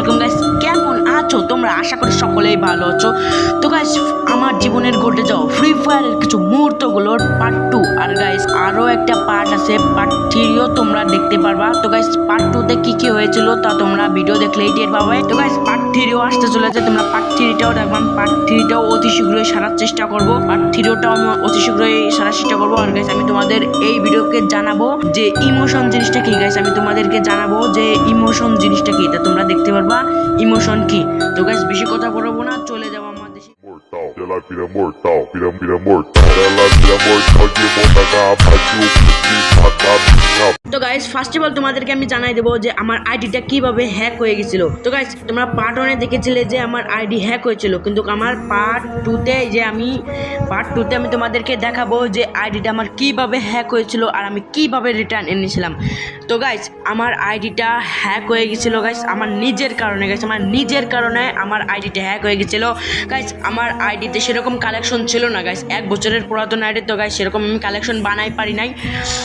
আলাইকুম গাইস, কেমন আছো? তোমরা আশা করি সকলেই ভালো আছো। তো গাইস, আমার জীবনের ঘটে যাও ফ্রি ফায়ারের কিছু মুহূর্তগুলোর পার্ট টু আর গাইস আরও একটা পার্ট আছে। পার্ট থ্রিও তোমরা দেখতে পারবা। তো গাইস পার্ট টুতে কি কি হয়েছিল তা তোমরা ভিডিও দেখলেই টের পাবে। তো গাইস পার্ট থ্রিও আসতে চলেছে। তোমরা পার্ট থ্রিটাও দেখবাম পার্ট থ্রিটাও অতি শীঘ্রই সারার চেষ্টা করব। পার্ট থ্রিটাও আমি অতি শীঘ্রই সারার চেষ্টা করব। আর গাইস আমি তোমাদের এই ভিডিওকে জানাব যে ইমোশন জিনিসটা কি? গাইস আমি তোমাদেরকে জানাব যে ইমোশন জিনিসটা কি? তা তোমরা দেখতে পারবা। ইমোশন কি? তো গাইস বেশি কথা বলব না। চলে যাব ela vira mortal, vira, vira mortal, ela vira mortal de boca da que তো গাইস ফার্স্ট অফ অল তোমাদেরকে আমি জানাই দেবো যে আমার আইডিটা কীভাবে হ্যাক হয়ে গেছিল। তো গাইস তোমরা পার্ট ওয়ানে দেখেছিলে যে আমার আইডি হ্যাক হয়েছিল কিন্তু আমার পার্ট টুতে যে আমি পার্ট টুতে আমি তোমাদেরকে দেখাবো যে আইডিটা আমার কীভাবে হ্যাক হয়েছিল আর আমি কীভাবে রিটার্ন এনেছিলাম। তো গাইস আমার আইডিটা হ্যাক হয়ে গেছিল গাইস আমার নিজের কারণে গাইস আমার নিজের কারণে আমার আইডিটা হ্যাক হয়ে গেছিল। গাইস আমার আইডিতে সেরকম কালেকশন ছিল না গাইস এক বছরের পুরাতন আইডি তো গাইস সেরকম আমি কালেকশন বানাই পারি নাই।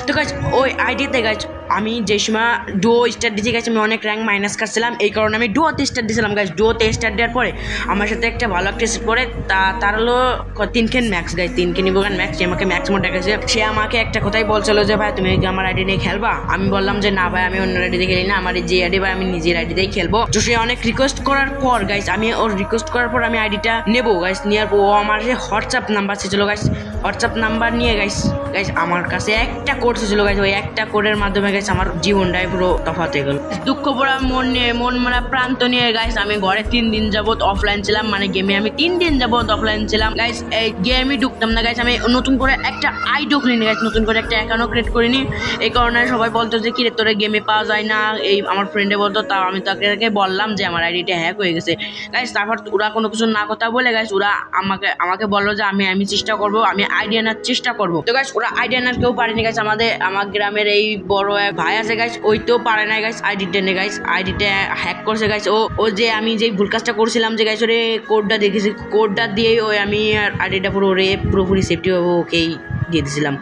তো গাইস ওই আইডিতে গাইস আমি যে সময় ডুও স্টার দিয়েছি গাইস আমি অনেক র্যাঙ্ক মাইনাস কাটছিলাম এই কারণে আমি ডুয়োতে স্টার দিয়েছিলাম গাইস ডুয়োতে স্টার দেওয়ার পরে আমার সাথে একটা ভালো একটা সেট পরে, তা, তার হলো তিনখান ম্যাক্স গাইস তিনখানি বোগান ম্যাক্স আমাকে ম্যাক্স মোড ডেকেছে সে আমাকে একটা কথাই বলছিল যে, ভাই, তুমি কি আমার আইডি নিয়ে খেলবা? আমি বললাম যে, না, ভাই, আমি অন্য আইডিতে খেলি না, আমার যে আইডি ভাই, আমি নিজের আইডিতেই খেলব। তো সে অনেক রিকোয়েস্ট করার পর গাইস আমি ওর রিকোয়েস্ট করার পর আমি আইডিটা নেব গাইস নেওয়ার পর ও আমার যে হোয়াটসঅ্যাপ নাম্বার ছিল গাইস হোয়াটসঅ্যাপ নাম্বার নিয়ে গাইস গাইস আমার কাছে একটা কোড ছিল গাইস ওই একটা কোডের মাধ্যমে গাইস আমার জীবনটাই পুরো তফাৎ হয়ে গেল। দুঃখ পড়া মন নিয়ে, মন মারা প্রান্ত নিয়ে গাইস আমি ঘরে তিন দিন যাবত অফলাইন ছিলাম মানে গেমে আমি তিন দিন যাবত অফলাইন ছিলাম। গাইস এই গেমই ঢুকতাম না গাইস আমি নতুন করে একটা আইডিও খুলিনি গাইস নতুন করে একটা অ্যাকাউন্টও ক্রিয়েট করিনি। এই কারণে সবাই বলতো যে কি রে তোরে গেমে পাওয়া যায় না? এই আমার ফ্রেন্ডে বলতো, তাও আমি তাকে বললাম যে, আমার আইডিটা হ্যাক হয়ে গেছে। গাইস তারপর ওরা কোনো কিছু না কথা বলে গাইস ওরা আমাকে আমাকে বলল যে, আমি আমি চেষ্টা করব, আমি আইডিয়া আনার চেষ্টা করব। তো গাইস ওরা আইডিয়া আনার কেউ পারেনি গাইস আমাদের, আমার গ্রামের এই বড় ভাই আছে গাইস তো পারে না গাইস আইডিটা নে গাইস আইডিটা হ্যাক করছে গাইস ও ও যে আমি যে ভুল কাজটা করছিলাম যে গাইস ওরে কোডটা দেখেছি কোডটা দিয়েই ওই আমি আইডিটা পুরো ওরে পুরোপুরি সেফটি ওকেই দিয়ে দিয়েছিলাম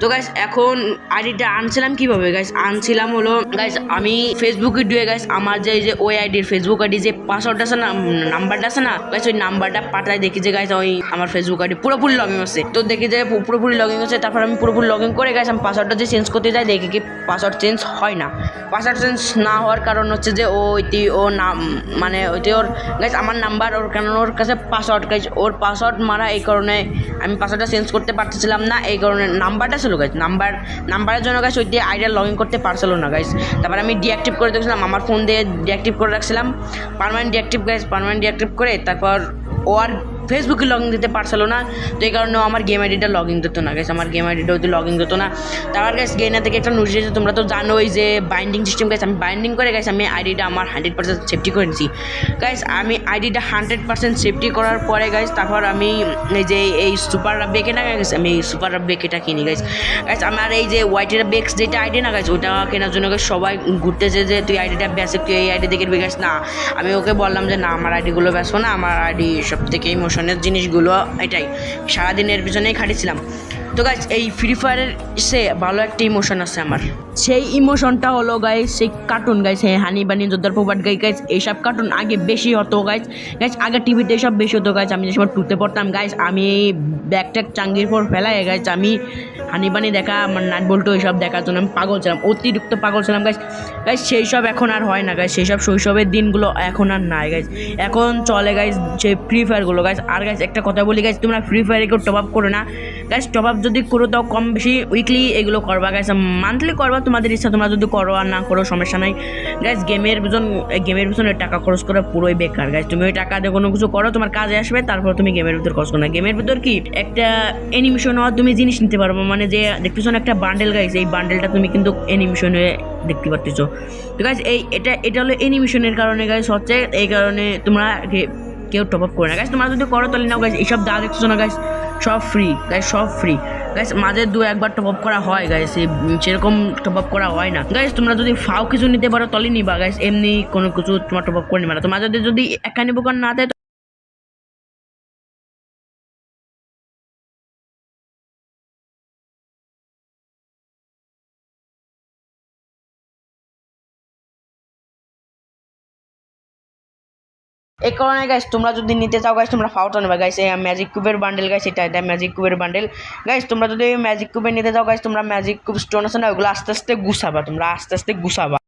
তো গাইস এখন আইডিটা আনছিলাম কীভাবে? গাইস আনছিলাম হলো গাইস আমি ফেসবুকে ডুয়ে গাইস আমার যে যে ওই আইডির ফেসবুক আইডি যে পাসওয়ার্ড আছে না নাম্বারটা আছে না গাইস ওই নাম্বারটা পাঠায়, দেখি যে গাইস ওই আমার ফেসবুক আইডি পুরোপুরি লগ ইন আছে তো দেখি যে পুরোপুরি লগ ইন আছে তারপর আমি পুরোপুরি লগ ইন করে গাইস আমি পাসওয়ার্ডটা যে চেঞ্জ করতে যাই দেখি কি পাসওয়ার্ড চেঞ্জ হয় না। পাসওয়ার্ড চেঞ্জ না হওয়ার কারণ হচ্ছে যে, ওইটি ও নাম মানে ওইটি ওর গাইস আমার নাম্বার ওর কারণ ওর কাছে পাসওয়ার্ড গাইস ওর পাসওয়ার্ড মারা এই কারণে আমি পাসওয়ার্ডটা চেঞ্জ করতে পারতেছিলাম না, এই কারণে নাম্বারটা ছিল গাইস নাম্বার, নাম্বারের জন্য গাছ ওই দিয়ে আইডিয়া লগ ইন করতে পারছিল না গাইস তারপর আমি ডিঅ্যাক্টিভ করে দেখছিলাম, আমার ফোন দিয়ে ডিঅ্যাক্টিভ করে রাখছিলাম। Permanent deactive guys permanent deactive করে তারপর ও আর ফেসবুকে লগ ইন দিতে পারছিল না, তো এই কারণে আমার গেম আইডিটা লগ ইন দিত না গেছে আমার গেম আইডিটা হয়তো লগ ইন দিত না। তারপর গেছে গেনা থেকে একটা নোটিশ এসেছে, তোমরা তো জানোই যে বাইন্ডিং সিস্টেম গেছে আমি বাইন্ডিং করে গেছি আমি আইডিটা আমার হান্ড্রেড পার্সেন্ট সেফটি করে নিছি। গাইস আমি আইডিটা হান্ড্রেড পার্সেন্ট সেফটি করার পরে গাইস তারপর আমি এই যে এই সুপার রাব্বে কেনা গেছে আমি এই সুপার রাব্বে কেটা কিনি গাইস গাইস আমার এই যে হোয়াইটের বেক্স যেটা আইডি না গাইস ওটা কেনার জন্য সবাই ঘুরতেছে যে, তুই আইডিটা বেসে তুই এই আইডি দেখে গাইস না, আমি ওকে বললাম যে, না, আমার আইডিগুলো বেসো না, আমার আইডি সব থেকেই থেকে ইমোশনের জিনিসগুলো এটাই। সারাদিনের পিছনেই খাটিছিলাম। তো গাইস এই ফ্রি ফায়ারের সে ভালো একটা ইমোশন আছে আমার। সেই ইমোশনটা হলো গাইস সেই কার্টুন গাইস হ্যাঁ হানি বানি যোদ্ধার প্রবাদ গাই গাইস এইসব কার্টুন আগে বেশি হতো গাইস গাইস আগে টিভিতে এসব বেশি হতো গাইস আমি যে সময় টুতে পড়তাম গাইস আমি ব্যাগ ট্যাগ চাঙ্গির পর ফেলাই গাইস আমি হানি বানি দেখা, আমার নাট বল্টু এইসব দেখার জন্য আমি পাগল ছিলাম, অতিরিক্ত পাগল ছিলাম গাইস গাইস সেই সব এখন আর হয় না গাইস সেই সব শৈশবের দিনগুলো এখন আর নাই গাইস এখন চলে গাইস যে ফ্রি ফায়ারগুলো গাইস আর গাইস একটা কথা বলি গাইস তোমরা ফ্রি ফায়ারে কেউ টপ আপ করো না। গাইস টপ আপ যদি করো তাও কম বেশি উইকলি এগুলো করবা। গাইস মান্থলি করবা, তোমাদের ইচ্ছা, তোমরা যদি করো আর না করো, সমস্যা নাই। গাইস গেমের পিছন গেমের পিছনে টাকা খরচ করা পুরোই বেকার। গাইস তুমি ওই টাকা দিয়ে কোনো কিছু করো, তোমার কাজে আসবে, তারপর তুমি গেমের ভিতর খরচ করো না। গেমের ভিতর কি? একটা অ্যানিমেশন হওয়ার তুমি জিনিস নিতে পারব। মানে যে, দেখতেছো একটা বান্ডেল গাইস এই বান্ডেলটা তুমি কিন্তু অ্যানিমেশন হয়ে দেখতে পারতেছো। তো গাইস এই, এটা এটা হলো অ্যানিমেশনের কারণে গাইস হচ্ছে এই কারণে তোমরা কেউ টপ আপ করে না। গাছ তোমরা যদি করো তাহলে নাও গাছ এইসব দা দেখছ না গাইস সব ফ্রি গাছ সব ফ্রি গাইস মাঝে দু একবার টপ আপ করা হয় গাইস সেরকম টপ আপ করা হয় না। গাইস তোমরা যদি ফাও কিছু নিতে পারো, তাহলে নিবা গাইস এমনি কোনো কিছু তোমার টপ আপ করে নিবা না। তোমার যদি যদি একানি বোকার না থাকে এই কারণে গাইস তোমরা যদি নিতে চাও গাইস তোমরা ফাউটা নেবে। গাইস এই ম্যাজিক কিউবের বান্ডেল গাইস এটা এটা ম্যাজিক কিউবের বান্ডেল গাইস তোমরা যদি ম্যাজিক কিউবের নিতে চাও গাইস তোমরা ম্যাজিক কিউব স্টোন আছে না, ওগুলো আস্তে আস্তে গুছাবা, তোমরা আস্তে আস্তে গুছাবা।